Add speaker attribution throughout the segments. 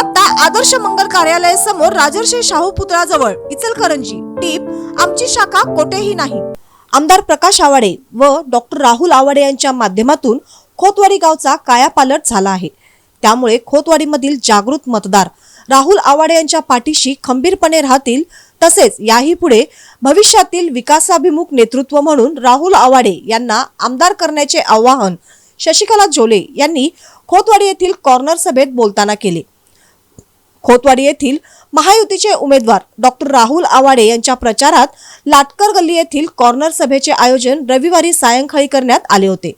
Speaker 1: पत्ता आदर्श मंगल कार्यालय समोर राजर्षी शाहू पुतळाजवळ इचलकरंजी टीप आमची शाखा कोठेही नाही. आमदार प्रकाश आवाडे व डॉक्टर राहुल आवाडे यांच्या माध्यमातून खोतवाडी गावचा कायापालट झाला आहे. त्यामुळे खोतवाडीमधील जागृत मतदार राहुल आवाडे यांच्या पाठीशी खंबीरपणे राहतील तसेच याही पुढे भविष्यातील विकासाभिमुख नेतृत्व म्हणून राहुल आवाडे यांना आमदार करण्याचे आवाहन शशिकला जोले यांनी खोतवाडी येथील कॉर्नर सभेत बोलताना केले. खोतवाडी येथील महायुतीचे उमेदवार डॉक्टर राहुल आवाडे यांच्या प्रचारात लाटकर गल्ली येथील कॉर्नर सभेचे आयोजन रविवारी सायंकाळी करण्यात आले होते.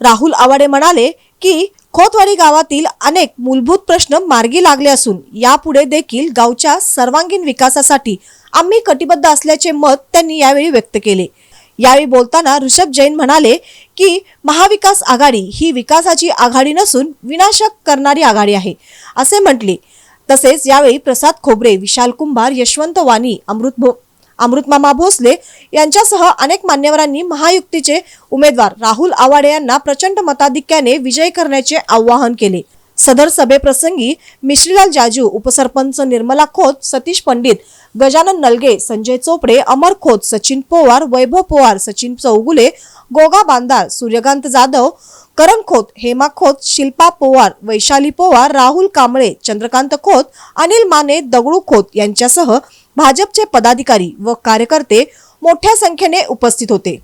Speaker 1: राहुल आवाडे म्हणाले की खोतवाडी गावातील अनेक मूलभूत प्रश्न मार्गी लागले असून यापुढे देखील गावच्या सर्वांगीण विकासासाठी आम्ही कटिबद्ध असल्याचे मत त्यांनी यावेळी व्यक्त केले. यावेळी बोलताना ऋषभ जैन म्हणाले की महाविकास आघाडी ही विकासाची आघाडी नसून विनाशक करणारी आघाडी आहे. असे म्हटले तसेच यावेळी प्रसाद खोबरे विशाल कुंभार यशवंत वाणी अमृत भो अमृतमामा भोसले यांच्यासह अनेक मान्यवरांनी महायुक्तीचे उमेदवार राहुल आवाडे यांना प्रचंड मताधिक्याने विजयी करण्याचे आवाहन केले. सदर सभेप्रसंगी मिश्रीलाल जाजू उपसरपंच निर्मला खोत सतीश पंडित गजानन नलगे संजय चोपडे अमर खोत सचिन पोवार वैभव पोवार सचिन चौगुले गोगा बांदार सूर्यकांत जाधव करण खोत हेमा खोत शिल्पा पोवार वैशाली पोवार राहुल कांबळे चंद्रकांत खोत अनिल माने दगडू खोत यांच्यासह भाजपचे पदाधिकारी व कार्यकर्ते मोठ्या संख्येने उपस्थित होते.